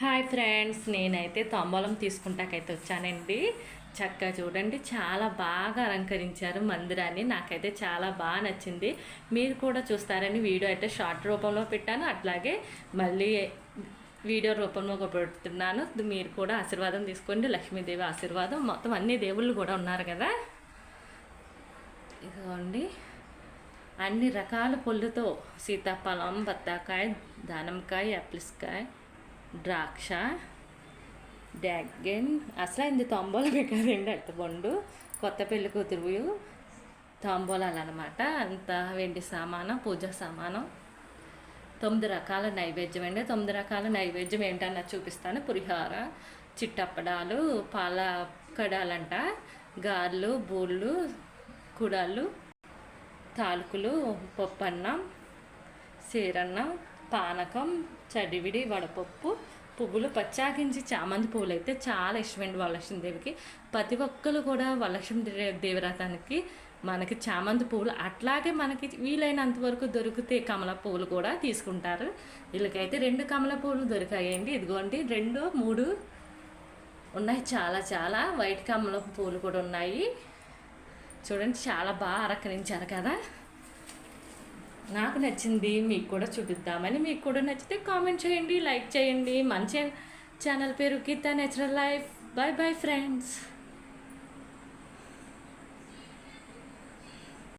Hi friends నేనైతే తాంబూలం తీసుకుంటాకైతే వచ్చానండి. చక్కగా చూడండి చాలా బాగా అలంకరించారు మందిరాన్ని. నాకైతే చాలా బాగా నచ్చింది. మీరు కూడా చూస్తారని వీడియో అయితే షార్ట్ రూపంలో పెట్టాను. అట్లాగే మళ్ళీ వీడియో రూపంలో ఒక పెడుతున్నాను. మీరు కూడా ఆశీర్వాదం తీసుకోండి. లక్ష్మీదేవి ఆశీర్వాదం. మొత్తం అన్ని దేవుళ్ళు కూడా ఉన్నారు కదా. ఇదిగోండి. అన్ని రకాల పళ్ళుతో సీతాఫలం బత్తాకాయ దానిమ్మకాయ యాపిల్స్కాయ ద్రాక్ష డ్యాగన్ అసలు ఇది తాంబూలమే కదండి అరటిపండు కొత్త పెళ్ళి కూతురు తాంబూలాలు అనమాట అంత వెండి సామానం పూజ సామానం తొమ్మిది రకాల నైవేద్యం అండి తొమ్మిది రకాల నైవేద్యం ఏంటన్నా చూపిస్తాను పులిహార చిట్టప్పడాలు పాల కడాలంట గారెలు బూళ్ళు కుడాలు తాలుకులు పప్పన్నం సీరన్నం పానకం చడివిడి వడపప్పు పువ్వులు పచ్చాకించి చామంతి పువ్వులు అయితే చాలా ఇష్టమండి వరలక్ష్మి దేవికి ప్రతి ఒక్కరు కూడా వరలక్ష్మి దేవరాతానికి మనకి చామంతి పువ్వులు అట్లాగే మనకి వీలైనంత వరకు దొరికితే కమల పువ్వులు కూడా తీసుకుంటారు. వీళ్ళకైతే రెండు కమల పువ్వులు దొరికాయండి. ఇదిగోండి రెండు మూడు ఉన్నాయి. చాలా చాలా వైట్ కమల పువ్వులు కూడా ఉన్నాయి. చూడండి చాలా బాగా అరకరించారు కదా. నాకు నచ్చింది మీకు కూడా చూపిద్దామని. మీకు కూడా నచ్చితే కామెంట్ చేయండి లైక్ చేయండి. మంచి ఛానల్ పేరు Geeta natural life. Bye bye friends